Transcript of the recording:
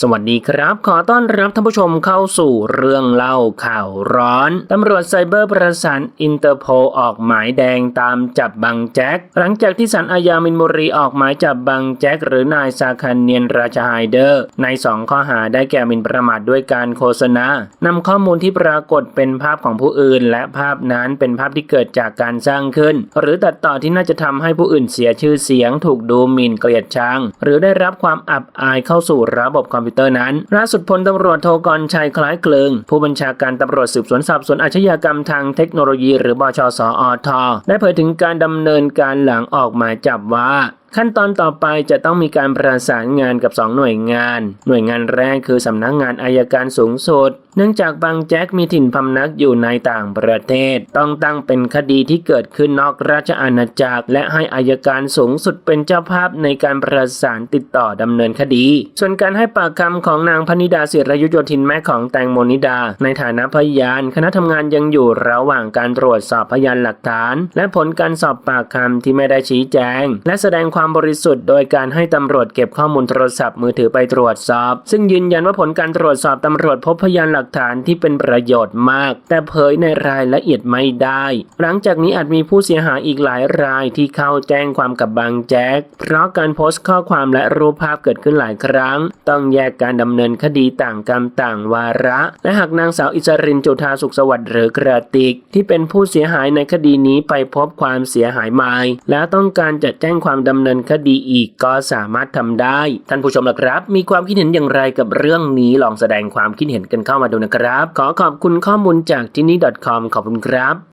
สวัสดีครับ ขอต้อนรับท่านผู้ชมเข้าสู่เรื่องเล่าข่าวร้อน ตำรวจไซเบอร์ประสานอินเตอร์โพออกหมายแดงตามจับบังแจ็ค หลังจากที่ศาลอาญามินบุรีออกหมายจับบังแจ็ค หรือนายซาคันเนียนราชาไฮเดอร์ ในสองข้อหาได้แก่หมินประมาทด้วยการโฆษณานำข้อมูลที่ปรากฏเป็นภาพของผู้อื่น และภาพนั้นเป็นภาพที่เกิดจากการสร้างขึ้น หรือตัดต่อที่น่าจะทำให้ผู้อื่นเสียชื่อเสียง ถูกดูหมิ่นเกลียดชังหรือได้รับความอับอายเข้าสู่ระบบคอมพิวเตอร์นั้นล่าสุดพลตำรวจโทกรชัยคล้ายเกลิงผู้บัญชาการตำรวจสืบสวนสอบสวนอาชญากรรมทางเทคโนโลยี หรือบชสอทได้เผยถึงการดำเนินการหลังออกหมายจับว่า ขั้นตอนต่อไปจะต้องมีการประสานงานกับ 2 หน่วยงาน หน่วยงานแรกคือสำนักงานอายการสูงสุด เนื่องจากบางแจ็คมีถิ่นพำนักอยู่ในต่างประเทศ ต้องตั้งเป็นคดีที่เกิดขึ้นนอกราชอาณาจักร และให้อายการสูงสุดเป็นเจ้าภาพในการประสานติดต่อดำเนินคดี ส่วนการให้ปากคำของนางพนิดาศิรยุทธโยธินแม่ของแตงโมนิดา ในฐานะพยาน คณะทำงานยังอยู่ระหว่างการตรวจสอบพยานหลักฐาน และผลการสอบปากคำที่ไม่ได้ชี้แจง และแสดงความตามบริสุทธิ์โดยการให้ตำรวจเก็บข้อมูลโทรศัพท์มือถือไปตรวจสอบ ซึ่งยืนยันว่าผลการตรวจสอบตำรวจพบพยานหลักฐานที่เป็นประโยชน์มาก แต่เผยในรายละเอียดไม่ได้ หลังจากนี้อาจมีผู้เสียหายอีกหลายรายที่เข้าแจ้งความกับบางแจ็คเพราะการโพสต์ข้อความและรูปภาพเกิดขึ้นหลายครั้ง ต้องแยกการดำเนินคดีต่างกรรมต่างวาระ และหากนางสาวอิสรินจุธาสุขสวัสดิ์หรือกระติก ที่เป็นผู้เสียหายในคดีนี้ไปพบความเสียหายใหม่แล้วต้องการจะแจ้งความดำเนินคดีอีกก็สามารถทำได้ ท่านผู้ชมล่ะครับ มีความคิดเห็นอย่างไรกับเรื่องนี้ลองแสดงความคิดเห็นกันเข้ามาดูนะครับ ขอขอบคุณข้อมูลจากที่นี่ .com ขอบคุณครับ